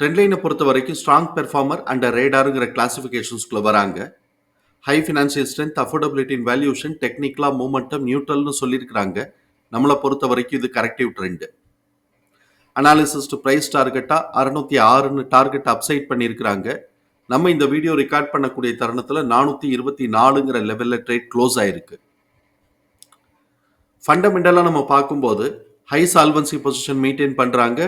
ட்ரெண்ட்லைனை பொறுத்த வரைக்கும் strong performer and ரேடாருங்கிற கிளாசிஃபிகேஷன்ஸ்குள்ள வராங்க. ஹை ஃபினான்ஷியல் ஸ்ட்ரென்த் அஃபோர்டபிலிட்டின் வேல்யூஷன் டெக்னிக்கலாக மூமெண்டம் நியூட்ரல்னு சொல்லியிருக்கிறாங்க. நம்மளை பொறுத்த வரைக்கும் இது corrective trend analysis to price டார்கெட்டாக அறுநூத்தி ஆறுன்னு டார்கெட் அப்சைட் பண்ணியிருக்கிறாங்க. நம்ம இந்த வீடியோ ரெக்கார்ட் பண்ணக்கூடிய தருணத்தில் நானூற்றி இருபத்தி நாலுங்கிற லெவலில் ட்ரேட் க்ளோஸ் ஆயிருக்கு. ஃபண்டமெண்டலாக நம்ம பார்க்கும்போது ஹை சால்வன்சி பொசிஷன் மெயின்டைன் பண்ணுறாங்க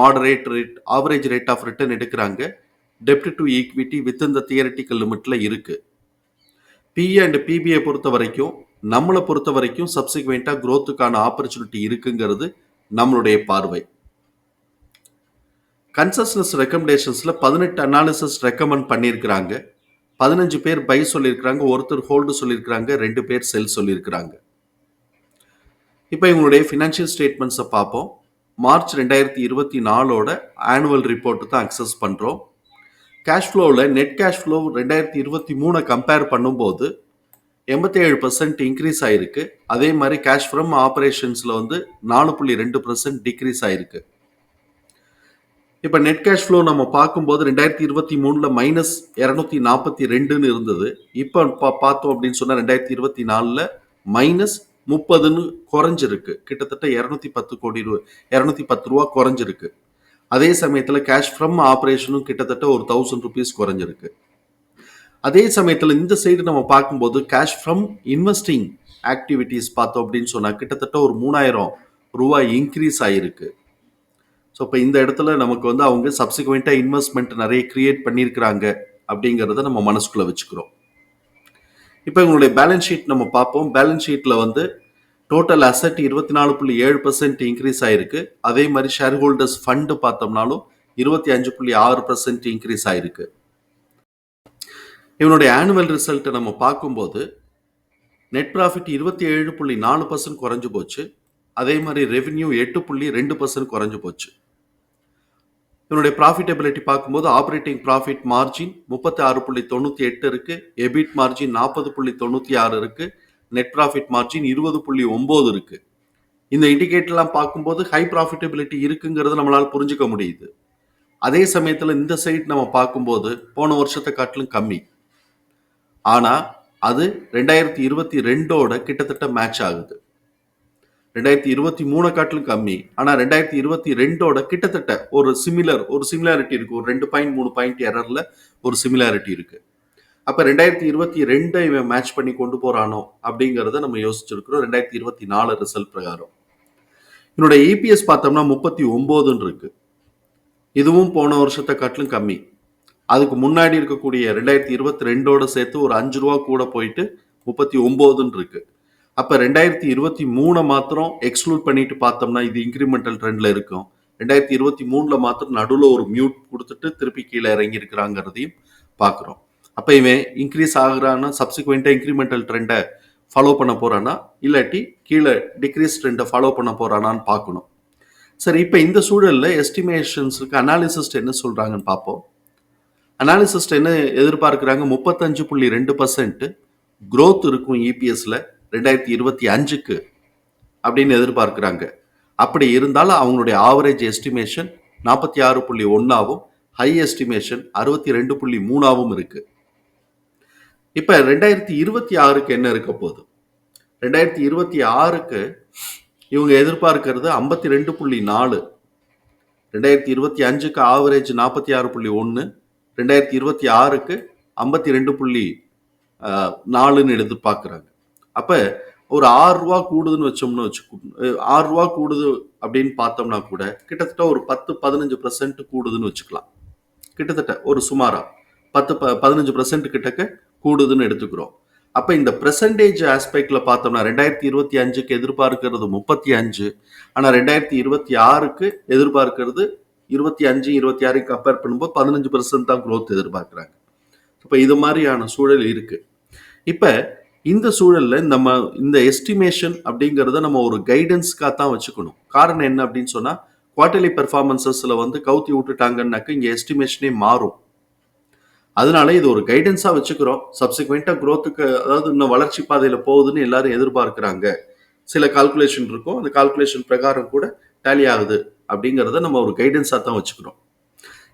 moderate rate average rate of return எடுக்கிறாங்க. டெப்ட் டு ஈக்விட்டி வித் இந்த தியரட்டிக்கல் லிமிட்டில் இருக்குது பிஏ அண்ட் பிபிஐ பொறுத்த வரைக்கும் நம்மளை பொறுத்த வரைக்கும் சப்சிக்வெண்ட்டாக க்ரோத்துக்கான ஆப்பர்ச்சுனிட்டி இருக்குங்கிறது நம்மளுடைய பார்வை. கன்சஸ்னஸ் ரெக்கமெண்டேஷன்ஸில் பதினெட்டு அனாலிசிஸ் ரெக்கமெண்ட் பண்ணியிருக்கிறாங்க. பதினஞ்சு பேர் பை சொல்லியிருக்கிறாங்க ஒருத்தர் ஹோல்டு சொல்லியிருக்கிறாங்க ரெண்டு பேர் செல் சொல்லியிருக்கிறாங்க. இப்போ இவங்களுடைய ஃபினான்ஷியல் ஸ்டேட்மெண்ட்ஸை பார்ப்போம். மார்ச் ரெண்டாயிரத்தி இருபத்தி நாலோட ஆனுவல் ரிப்போர்ட்டு தான் அக்சஸ் பண்ணுறோம் கேஷ் ஃப்ளோவில் நெட் கேஷ் ஃப்ளோ ரெண்டாயிரத்தி இருபத்தி மூணை கம்பேர் பண்ணும்போது எண்பத்தி ஏழு பர்சன்ட் இன்க்ரீஸ் ஆயிருக்கு. அதே மாதிரி கேஷ் ஃப்ரம் ஆப்ரேஷன்ஸில் வந்து நாலு புள்ளி ரெண்டு பர்சன்ட் டிக்ரீஸ் ஆயிருக்கு. இப்போ நெட் கேஷ் ஃப்ளோ நம்ம பார்க்கும்போது ரெண்டாயிரத்தி இருபத்தி மூணில் மைனஸ் இரநூத்தி நாற்பத்தி ரெண்டுன்னு இருந்தது. இப்போ பா பார்த்தோம் அப்படின்னு சொன்னால் ரெண்டாயிரத்தி இருபத்தி நாலில் மைனஸ் முப்பதுன்னு குறைஞ்சிருக்கு. கிட்டத்தட்ட இரநூத்தி பத்து கோடி ரூபா இரநூத்தி பத்து ரூபா குறைஞ்சிருக்கு. அதே சமயத்தில் கேஷ் ஃப்ரம் ஆப்ரேஷனும் கிட்டத்தட்ட ஒரு தௌசண்ட் ருபீஸ் குறைஞ்சிருக்கு. அதே சமயத்தில் இந்த சைடு நம்ம பார்க்கும்போது கேஷ் ஃப்ரம் இன்வெஸ்டிங் ஆக்டிவிட்டீஸ் பார்த்தோம் அப்படின்னு சொன்னால் கிட்டத்தட்ட ஒரு மூணாயிரம் ரூபாய் இன்க்ரீஸ் ஆகிருக்கு ஸோ இப்போ இந்த இடத்துல நமக்கு வந்து அவங்க சப்சிக்வெண்ட்டாக இன்வெஸ்ட்மெண்ட் நிறைய கிரியேட் பண்ணியிருக்கிறாங்க அப்படிங்கிறத நம்ம மனசுக்குள்ளே வச்சுக்கிறோம். இப்போ இவங்களுடைய பேலன்ஸ் ஷீட் நம்ம பார்ப்போம். பேலன்ஸ் ஷீட்டில் வந்து டோட்டல் அசட் இருபத்தி நாலு புள்ளி ஏழு பர்சன்ட் இன்க்ரீஸ் ஆயிருக்கு. அதே மாதிரி ஷேர் ஹோல்டர்ஸ் ஃபண்டு பார்த்தோம்னாலும் இருபத்தி அஞ்சு புள்ளி ஆறு பர்சன்ட் இன்க்ரீஸ் ஆயிருக்கு. இவனுடைய ஆனுவல் ரிசல்ட்டை நம்ம பார்க்கும்போது நெட் ப்ராஃபிட் இருபத்தி ஏழு புள்ளி நாலு பர்சன்ட் குறைஞ்சு போச்சு. அதே மாதிரி ரெவென்யூ எட்டு புள்ளி ரெண்டு பர்சன்ட் குறைஞ்சு போச்சு. இவனுடைய ப்ராஃபிட்டபிலிட்டி பார்க்கும்போது ஆப்ரேட்டிங் ப்ராஃபிட் மார்ஜின் முப்பத்தி ஆறு புள்ளி தொண்ணூற்றி எட்டு இருக்குது எபிட் மார்ஜின் நாற்பது புள்ளி தொண்ணூற்றி ஆறு இருக்குது நெட் ப்ராஃபிட் மார்ஜின் இருபது புள்ளி ஒம்பது இருக்குது இந்த இண்டிகேட்டர்லாம் பார்க்கும்போது ஹை ப்ராஃபிட்டபிலிட்டி இருக்குங்கிறத நம்மளால் புரிஞ்சுக்க முடியுது. அதே சமயத்தில் இந்த சைட் நம்ம பார்க்கும்போது போன வருஷத்தை காட்டிலும் கம்மி. ஆனால் அது ரெண்டாயிரத்தி இருபத்தி ரெண்டோட கிட்டத்தட்ட மேட்ச் ஆகுது. ரெண்டாயிரத்தி இருபத்தி மூணு காட்டிலும் கம்மி. ஆனால் ரெண்டாயிரத்தி இருபத்தி ரெண்டோட கிட்டத்தட்ட ஒரு சிமிலர் ஒரு சிமிலாரிட்டி இருக்குது ஒரு ரெண்டு பாயிண்ட் மூணு பாயிண்ட் எரரில் ஒரு சிமிலாரிட்டி இருக்குது அப்போ ரெண்டாயிரத்தி இருபத்தி ரெண்டை இவன் மேட்ச் பண்ணி கொண்டு போகிறானோ அப்படிங்கிறத நம்ம யோசிச்சிருக்கிறோம். ரெண்டாயிரத்தி இருபத்தி நாலு ரிசல்ட் பிரகாரம். என்னோட இபிஎஸ் பார்த்தோம்னா முப்பத்தி ஒம்போதுன்னு இருக்குது இதுவும் போன வருஷத்தை காட்டிலும் கம்மி. அதுக்கு முன்னாடி இருக்கக்கூடிய ரெண்டாயிரத்தி இருபத்தி ரெண்டோட சேர்த்து ஒரு அஞ்சு ரூபா கூட போயிட்டு முப்பத்தி ஒம்போதுன்னு இருக்குது அப்போ ரெண்டாயிரத்தி இருபத்தி மூணை மாத்திரம் எக்ஸ்க்ளூட் பண்ணிட்டு பார்த்தோம்னா இது இன்க்ரிமெண்டல் ட்ரெண்டில் இருக்கும். ரெண்டாயிரத்தி இருபத்தி மூணில் மாத்திரம் நடுவில் ஒரு மியூட் கொடுத்துட்டு திருப்பி கீழே இறங்கி இருக்கிறாங்கிறதையும் பார்க்குறோம். அப்போ இவன் இன்க்ரீஸ் ஆகுறான்னா சப்சிக்வெண்ட்டாக இன்க்ரிமெண்டல் ட்ரெண்டை ஃபாலோ பண்ண போகிறானா இல்லாட்டி கீழே டிக்ரீஸ் ட்ரெண்டை ஃபாலோ பண்ண போகிறானான்னு பார்க்கணும். சரி இப்போ இந்த சூழலில் எஸ்டிமேஷன்ஸுக்கு அனாலிசிஸ்ட் என்ன சொல்கிறாங்கன்னு பார்ப்போம். அனாலிசிஸ்ட் என்ன எதிர்பார்க்குறாங்க? முப்பத்தஞ்சு புள்ளி ரெண்டு பர்சன்ட் க்ரோத் இருக்கும் இபிஎஸில் ரெண்டாயிரத்தி இருபத்தி அஞ்சுக்கு அப்படின்னு எதிர்பார்க்குறாங்க. அப்படி இருந்தாலும் அவங்களுடைய ஆவரேஜ் எஸ்டிமேஷன் நாற்பத்தி ஆறு புள்ளி ஒன்றாவும் ஹை எஸ்டிமேஷன் அறுபத்தி ரெண்டு புள்ளி மூணாவும் இருக்கு. இப்போ ரெண்டாயிரத்தி இருபத்தி ஆறுக்கு என்ன இருக்க போகுது? ரெண்டாயிரத்தி இருபத்தி ஆறுக்கு இவங்க எதிர்பார்க்கறது ஐம்பத்தி ரெண்டு புள்ளி நாலு. ரெண்டாயிரத்தி இருபத்தி அஞ்சுக்கு ஆவரேஜ் நாற்பத்தி ஆறு புள்ளி ஒன்று ரெண்டாயிரத்தி இருபத்தி ஆறுக்கு ஐம்பத்தி ரெண்டு புள்ளி நாலுன்னு எதிர்பார்க்குறாங்க. அப்போ ஒரு ஆறு ரூபா கூடுதுன்னு வச்சோம்னு வச்சுக்கோ ஆறு ரூபா கூடுது அப்படின்னு பார்த்தோம்னா கூட கிட்டத்தட்ட ஒரு பத்து பதினஞ்சு பர்சன்ட் கூடுதுன்னு வச்சுக்கலாம். கிட்டத்தட்ட ஒரு சுமாராக பத்து ப பதினஞ்சு பர்சன்ட் கிட்டக்க கூடுதுன்னு எடுத்துக்கிறோம். அப்போ இந்த பெர்சன்டேஜ் ஆஸ்பெக்டில் பார்த்தோம்னா ரெண்டாயிரத்தி இருபத்தி அஞ்சுக்கு எதிர்பார்க்கிறது முப்பத்தி அஞ்சு ஆனால் ரெண்டாயிரத்தி இருபத்தி ஆறுக்கு எதிர்பார்க்கிறது இருபத்தி அஞ்சு இருபத்தி ஆறு கம்பேர் பண்ணும்போது பதினஞ்சு பர்சன்ட் தான் growth எதிர்பார்க்குறாங்க. இப்போ இது மாதிரியான சூழல் இருக்குது இப்போ இந்த சூழலில் நம்ம இந்த எஸ்டிமேஷன் அப்படிங்கிறத நம்ம ஒரு கைடன்ஸ்க்காக தான் வச்சுக்கணும். காரணம் என்ன அப்படின்னு சொன்னால் குவார்டர்லி பெர்ஃபார்மன்ஸஸில் வந்து கவுத்தி விட்டுட்டாங்கன்னாக்க இங்கே எஸ்டிமேஷனே மாறும். அதனால இது ஒரு கைடன்ஸாக வச்சுக்கிறோம். சப்சிக்வெண்ட்டாக க்ரோத்துக்கு அதாவது இன்னும் வளர்ச்சி பாதையில் போகுதுன்னு எல்லாரும் எதிர்பார்க்குறாங்க. சில கால்குலேஷன் இருக்கும். அந்த கால்குலேஷன் பிரகாரம் கூட டேலி ஆகுது அப்படிங்கிறத நம்ம ஒரு கைடன்ஸாக தான் வச்சுக்கிறோம்.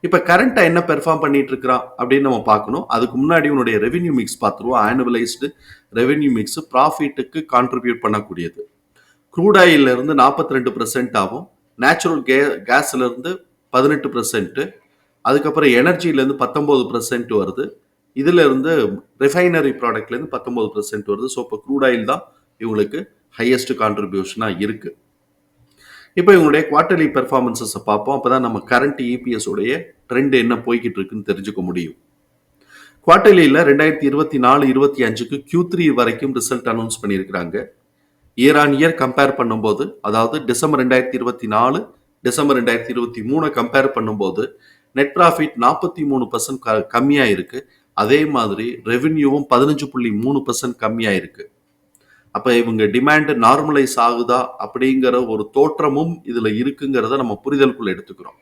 இப்போ கரண்டா என்ன பெர்ஃபார்ம் பண்ணிட்டு இருக்கிறான் அப்படின்னு நம்ம பார்க்கணும். அதுக்கு முன்னாடி உன்னுடைய ரெவென்யூ மிக்ஸ் பார்த்துருவோம். ஆனுவலைஸ்டு ரெவென்யூ மிக்ஸ் ப்ராஃபிட்டுக்கு கான்ட்ரிபியூட் பண்ணக்கூடியது. க்ரூட் ஆயில்ல இருந்து நாற்பத்தி ரெண்டு பர்சன்ட் ஆகும். நேச்சுரல் கே கேஸ்ல இருந்து பதினெட்டு பர்சன்ட் அதுக்கப்புறம் எனர்ஜிலேருந்து பத்தொம்போது பர்சன்ட் வருது. இதுல இருந்து ரிஃபைனரி ப்ராடக்ட்லேருந்து பத்தொம்போது பர்சன்ட் வருது. ஸோ இப்போ க்ரூட் ஆயில் தான் இவங்களுக்கு ஹையஸ்ட் கான்ட்ரிபியூஷனாக இருக்குது இப்போ இவங்களுடைய குவார்டர்லி பெர்ஃபார்மன்ஸஸை பார்ப்போம். அப்பதான் நம்ம கரண்ட் இபிஎஸ் உடைய ட்ரெண்ட் என்ன போய்கிட்டு இருக்குன்னு தெரிஞ்சுக்க முடியும். குவார்டர்லியில் ரெண்டாயிரத்தி இருபத்தி நாலு இருபத்தி அஞ்சுக்கு கியூ த்ரீ வரைக்கும் ரிசல்ட் அனௌன்ஸ் பண்ணியிருக்கிறாங்க. இயர் ஆன் இயர் கம்பேர் பண்ணும்போது அதாவது டிசம்பர் ரெண்டாயிரத்தி இருபத்தி நாலு டிசம்பர் ரெண்டாயிரத்தி இருபத்தி மூணை கம்பேர் பண்ணும்போது நெட் ப்ராஃபிட் நாற்பத்தி மூணு பர்சன்ட் கம்மியாக இருக்குது அதே மாதிரி ரெவென்யூவும் பதினஞ்சு புள்ளி மூணு பர்சன்ட் கம்மியாக இருக்குது அப்போ இவங்க டிமாண்ட் நார்மலைஸ் ஆகுதா அப்படிங்கிற ஒரு தோற்றமும் இதில் இருக்குங்கிறத நம்ம புரிதலுக்குள்ள எடுத்துக்கிறோம்.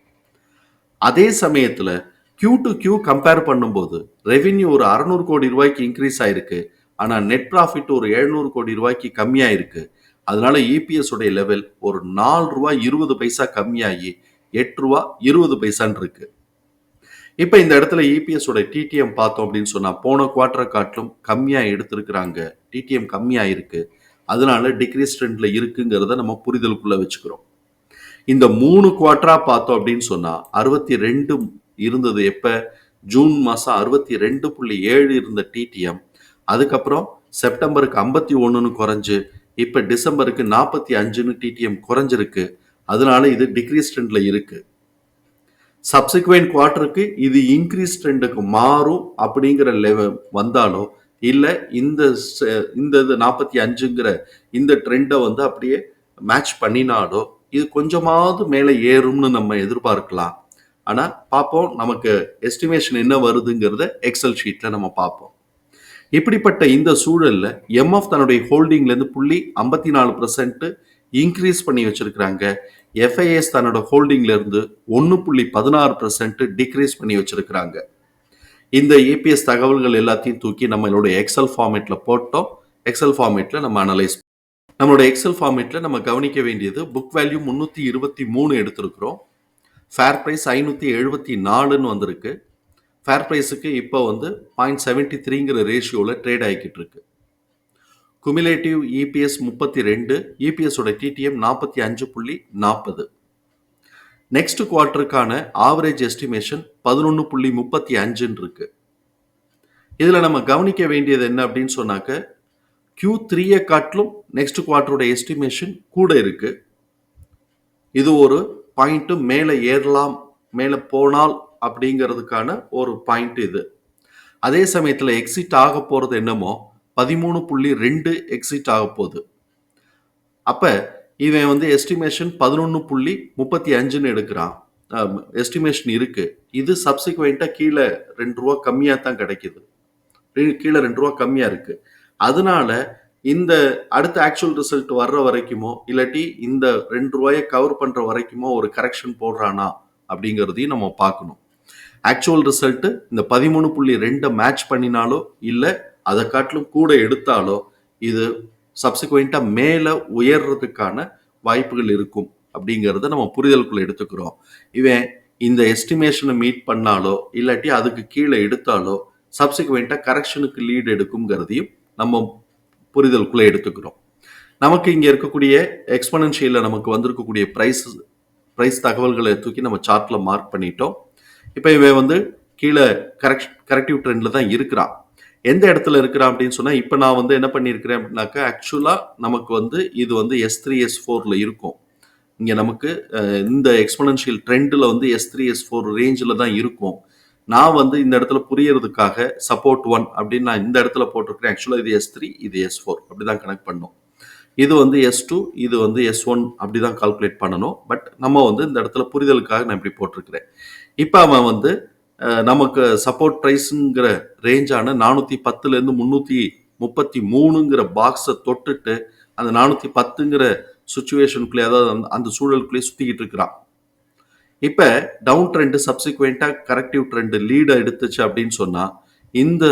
அதே சமயத்தில் கியூ டு கியூ கம்பேர் பண்ணும்போது ரெவின்யூ ஒரு அறநூறு கோடி ரூபாய்க்கு இன்க்ரீஸ் ஆயிருக்கு. ஆனால் நெட் ப்ராஃபிட் ஒரு எழுநூறு கோடி ரூபாய்க்கு கம்மியாக இருக்கு அதனால இபிஎஸ் உடைய லெவல் ஒரு நாலு ரூபாய் இருபது பைசா கம்மியாகி எட்டு ரூபா இருபது பைசான் இருக்குது இப்போ இந்த இடத்துல இபிஎஸ் உடைய டிடிஎம் பார்த்தோம் அப்படின்னு சொன்னா போன குவார்டரை காட்டிலும் கம்மியாக எடுத்திருக்கிறாங்க. டிடிஎம் கம்மியாக இருக்கு. அதனால டிக்ரீஸ் ட்ரெண்ட்ல இருக்குங்கிறத நம்ம புரிதலுக்குள்ள வச்சுக்கிறோம். இந்த மூணு குவார்டரா பார்த்தோம் அப்படின்னு சொன்னா அறுபத்தி ரெண்டு இருந்தது எப்ப? ஜூன் மாசம் அறுபத்தி ரெண்டு புள்ளி ஏழு இருந்த டிடிஎம் அதுக்கப்புறம் செப்டம்பருக்கு ஐம்பத்தி ஒன்றுன்னு குறைஞ்சு இப்போ டிசம்பருக்கு நாற்பத்தி அஞ்சுன்னு டிடிஎம் குறைஞ்சிருக்கு. அதனால இது டிக்ரீஸ் ட்ரெண்ட்ல இருக்குது சப்சிக்வெண்ட் குவார்ட்டருக்கு இது இன்க்ரீஸ் ட்ரெண்டுக்கு மாறும் அப்படிங்கிற லெவல் வந்தாலோ இல்லை இந்த இந்த இது நாற்பத்தி அஞ்சுங்கிற இந்த ட்ரெண்டை வந்து அப்படியே மேட்ச் பண்ணினாலோ இது கொஞ்சமாவது மேலே ஏறும்னு நம்ம எதிர்பார்க்கலாம். ஆனால் பார்ப்போம் நமக்கு எஸ்டிமேஷன் என்ன வருதுங்கிறத எக்ஸல் ஷீட்டில் நம்ம பார்ப்போம். இப்படிப்பட்ட இந்த சூழலில் எம்எஃப் தன்னுடைய ஹோல்டிங்லேருந்து புள்ளி ஐம்பத்தி நாலு பர்சன்ட் இன்க்ரீஸ் பண்ணி வச்சுருக்கிறாங்க. எஃப்ஐஎஸ் தன்னோட ஹோல்டிங்ல இருந்து ஒன்று புள்ளி பதினாறு பர்சன்ட் டிக்ரீஸ் பண்ணி வச்சிருக்கிறாங்க. இந்த ஏபிஎஸ் தகவல்கள் எல்லாத்தையும் தூக்கி நம்மளோட எக்ஸல் ஃபார்மேட்ல போட்டோம். எக்ஸல் ஃபார்மேட்ல நம்ம அனலைஸ் நம்மளோட எக்ஸல் ஃபார்மேட்ல நம்ம கவனிக்க வேண்டியது புக் வேல்யூ முந்நூற்றி இருபத்தி மூணு எடுத்திருக்கிறோம். ஃபேர் ப்ரைஸ் ஐநூற்றி எழுபத்தி நாலுன்னு வந்திருக்கு. ஃபேர் ப்ரைஸுக்கு இப்போ வந்து பாயிண்ட் செவன்ட்டி த்ரீங்கிற ரேஷியோவில் ட்ரேட் ஆகிக்கிட்டு இருக்குது குமிலேட்டிவ் இபிஎஸ் முப்பத்தி ரெண்டு இபிஎஸோட டிடிஎம் நாற்பத்தி அஞ்சு புள்ளி நாற்பது நெக்ஸ்ட் குவார்ட்டருக்கான ஆவரேஜ் எஸ்டிமேஷன் பதினொன்று புள்ளி முப்பத்தி அஞ்சுன்னு இருக்கு. இதில் நம்ம கவனிக்க வேண்டியது என்ன அப்படின்னு சொன்னாக்க கியூ த்ரீயை காட்டிலும் நெக்ஸ்ட் குவார்ட்டரோட எஸ்டிமேஷன் கூட இருக்கு. இது ஒரு பாயிண்ட்டு மேலே ஏறலாம் மேலே போனால் அப்படிங்கிறதுக்கான ஒரு பாயிண்ட் இது. அதே சமயத்தில் எக்ஸிட் ஆக போகிறது என்னமோ பதிமூணு புள்ளி ரெண்டு எக்ஸிட் ஆக போகுது. அப்போ இவன் வந்து எஸ்டிமேஷன் பதினொன்று புள்ளி முப்பத்தி அஞ்சுன்னு எடுக்கிறான். எஸ்டிமேஷன் இருக்குது இது சப்சிக்வெண்ட்டாக கீழே ரெண்டு ரூபா கம்மியாக தான் கிடைக்குது. கீழே ரெண்டு ரூபா கம்மியாக இருக்குது அதனால இந்த அடுத்த ஆக்சுவல் ரிசல்ட் வர்ற வரைக்குமோ இல்லாட்டி இந்த ரெண்டு ரூபாயை கவர் பண்ணுற வரைக்குமோ ஒரு கரெக்ஷன் போடுறானா அப்படிங்கிறதையும் நம்ம பார்க்கணும். ஆக்சுவல் ரிசல்ட்டு இந்த பதிமூணு புள்ளி ரெண்டை மேட்ச் பண்ணினாலோ இல்லை அதை காட்டிலும் கூட எடுத்தாலோ இது சப்சிக்வெண்ட்டாக மேலே உயர்றதுக்கான வாய்ப்புகள் இருக்கும் அப்படிங்கிறத நம்ம புரிதலுக்குள்ள எடுத்துக்கிறோம். இவன் இந்த எஸ்டிமேஷனை மீட் பண்ணாலோ இல்லாட்டி அதுக்கு கீழே எடுத்தாலோ சப்சிக்வெண்ட்டாக கரெக்ஷனுக்கு லீடு எடுக்குங்கிறதையும் நம்ம புரிதலுக்குள்ளே எடுத்துக்கிறோம். நமக்கு இங்கே இருக்கக்கூடிய எக்ஸ்பனன்ஷியலில் நமக்கு வந்திருக்கக்கூடிய ப்ரைஸ் ப்ரைஸ் தகவல்களை தூக்கி நம்ம சார்ட்டில் மார்க் பண்ணிட்டோம். இப்போ இவன் வந்து கீழே கரெக்ட் கரெக்டிவ் ட்ரெண்டில் தான் இருக்கிறான். எந்த இடத்துல இருக்கிறான் அப்படின்னு சொன்னால் இப்போ நான் வந்து என்ன பண்ணியிருக்கிறேன் அப்படின்னாக்கா ஆக்சுவலாக நமக்கு வந்து இது வந்து எஸ் த்ரீ எஸ் ஃபோரில் இருக்கும். இங்கே நமக்கு இந்த எக்ஸ்பனன்ஷியல் ட்ரெண்டில் வந்து எஸ் த்ரீ எஸ் ஃபோர் ரேஞ்சில் தான் இருக்கும். நான் வந்து இந்த இடத்துல புரியறதுக்காக சப்போர்ட் ஒன் அப்படின்னு நான் இந்த இடத்துல போட்டிருக்கிறேன். ஆக்சுவலாக இது எஸ் த்ரீ இது எஸ் ஃபோர் அப்படி தான் கனெக்ட் பண்ணோம். இது வந்து எஸ் டூ இது வந்து எஸ் ஒன் அப்படி தான் கால்குலேட் பண்ணணும். பட் நம்ம வந்து இந்த இடத்துல புரிதலுக்காக நான் இப்படி போட்டிருக்கிறேன். இப்போ அவன் வந்து நமக்கு சப்போர்ட் ப்ரைஸுங்கிற ரேஞ்சான நானூற்றி பத்துலேருந்து முந்நூற்றி முப்பத்தி மூணுங்கிற பாக்ஸை தொட்டுட்டு அந்த நானூற்றி பத்துங்கிற சுச்சுவேஷனுக்குள்ளே அதாவது அந்த அந்த சூழலுக்குள்ளேயே சுற்றிக்கிட்டு இருக்கிறான். இப்போ டவுன் ட்ரெண்டு சப்சிக்வெண்ட்டாக கரெக்டிவ் ட்ரெண்டு லீடை எடுத்துச்சு அப்படின்னு சொன்னால் இந்த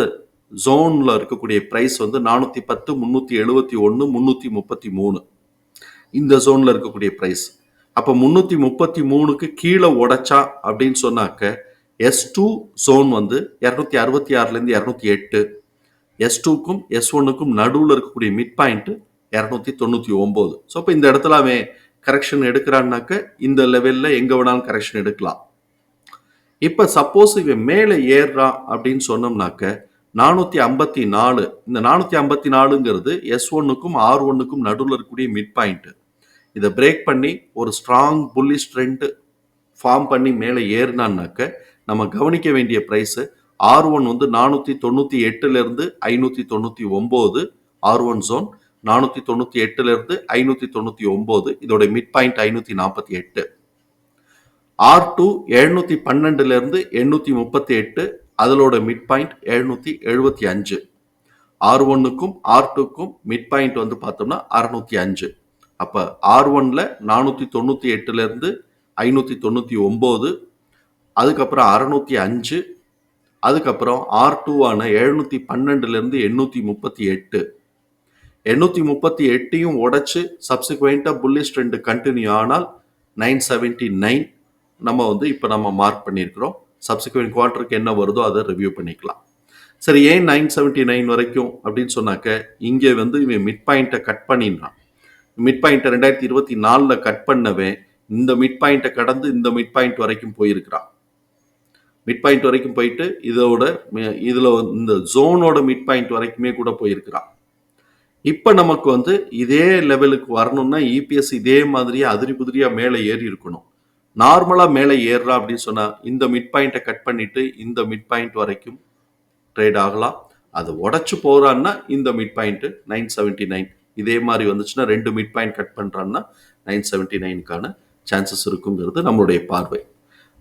ஜோனில் இருக்கக்கூடிய ப்ரைஸ் வந்து நானூற்றி பத்து முந்நூற்றி எழுபத்தி ஒன்று முந்நூற்றி முப்பத்தி மூணு. இந்த ஜோனில் இருக்கக்கூடிய ப்ரைஸ் அப்போ முந்நூற்றி முப்பத்தி மூணுக்கு கீழே உடைச்சா அப்படின்னு சொன்னாக்க எஸ் டூ சோன் வந்து இரநூத்தி அறுபத்தி ஆறுலேருந்து இரநூத்தி எட்டு. எஸ் டூக்கும் எஸ் ஒன்னுக்கும் நடுவில் இருக்கக்கூடிய மிட் பாயிண்ட்டு இரநூத்தி தொண்ணூற்றி ஒம்பது. ஸோ இப்போ இந்த இடத்துல அவன் கரெக்ஷன் எடுக்கிறான்னாக்க இந்த லெவலில் எங்கே வேணாலும் கரெக்ஷன் எடுக்கலாம். இப்போ சப்போஸ் இவன் மேலே ஏறுறான் அப்படின்னு சொன்னோம்னாக்க நானூற்றி ஐம்பத்தி நாலு. இந்த நானூற்றி ஐம்பத்தி நாலுங்கிறது எஸ் ஒன்னுக்கும் ஆர் ஒன்னுக்கும் நடுவில் இருக்கக்கூடிய மிட் பாயிண்ட்டு இதை பிரேக் பண்ணி ஒரு ஸ்ட்ராங் புல்லிஷ் ஸ்ட்ரெண்ட்டு ஃபார்ம் பண்ணி மேலே ஏறினான்னாக்க நம்ம கவனிக்க வேண்டிய ப்ரைஸு ஆர் ஒன் வந்து நானூற்றி தொண்ணூற்றி எட்டுலேருந்து ஐநூற்றி தொண்ணூற்றி ஒம்பது ஆர் ஒன் ஜோன் நானூற்றி தொண்ணூற்றி எட்டுலேருந்து ஐநூற்றி தொண்ணூற்றி ஒம்பது இதோட மிட் பாயிண்ட் ஐநூற்றி நாற்பத்தி எட்டு. ஆர் டூ எழுநூற்றி பன்னெண்டுலேருந்து எண்ணூற்றி முப்பத்தி எட்டு அதனோட மிட் பாயிண்ட் எழுநூற்றி எழுபத்தி அஞ்சு ஆர் ஒன்னுக்கும் ஆர் டூக்கும் மிட் பாயிண்ட் வந்து பார்த்தோம்னா அறநூற்றி அஞ்சு. அப்போ ஆர் ஒன்ல நானூற்றி தொண்ணூற்றி எட்டுலேருந்து ஐநூற்றி தொண்ணூற்றி ஒம்பது அதுக்கப்புறம் அறநூற்றி அஞ்சு அதுக்கப்புறம் ஆர் டூவான எழுநூற்றி பன்னெண்டுலேருந்து எண்ணூற்றி முப்பத்தி எட்டு. எண்ணூற்றி முப்பத்தி எட்டையும் உடைச்சு சப்சிக்வெண்ட்டாக புல்லிஷ் ட்ரெண்டு கண்டினியூ ஆனால் நைன் செவன்ட்டி நைன் நம்ம வந்து இப்போ நம்ம மார்க் பண்ணியிருக்கிறோம். சப்சிக்வெண்ட் குவார்ட்டருக்கு என்ன வருதோ அதை ரிவ்யூ பண்ணிக்கலாம். சரி ஏன் நைன் செவன்ட்டி நைன் வரைக்கும் அப்படின்னு சொன்னாக்க இங்கே வந்து இவன் மிட் பாயிண்ட்டை கட் பண்ணிடுறான். மிட் பாயிண்ட்டை ரெண்டாயிரத்தி இருபத்தி நாலில் கட் பண்ணவே இந்த மிட் பாயிண்ட்டை கடந்து இந்த மிட் பாயிண்ட் வரைக்கும் போயிருக்கிறான். மிட் பாயிண்ட் வரைக்கும் போயிட்டு இதோட இதில் இந்த ஜோனோட மிட் பாயிண்ட் வரைக்குமே கூட போயிருக்கிறான். இப்போ நமக்கு வந்து இதே லெவலுக்கு வரணும்னா இபிஎஸ் இதே மாதிரியே அதிரி புதிரியாக மேலே ஏறி இருக்கணும். நார்மலாக மேலே ஏறுறா அப்படின்னு சொன்னால் இந்த மிட் பாயிண்ட்டை கட் பண்ணிட்டு இந்த மிட் பாயிண்ட் வரைக்கும் ட்ரேட் ஆகலாம். அது உடச்சு போகிறான்னா இந்த mid point nine seventy nine இதே மாதிரி வந்துச்சுன்னா ரெண்டு மிட் பாயிண்ட் கட் பண்ணுறான்னா நைன் செவன்ட்டி நைனுக்கான சான்சஸ் இருக்குங்கிறது நம்மளுடைய பார்வை.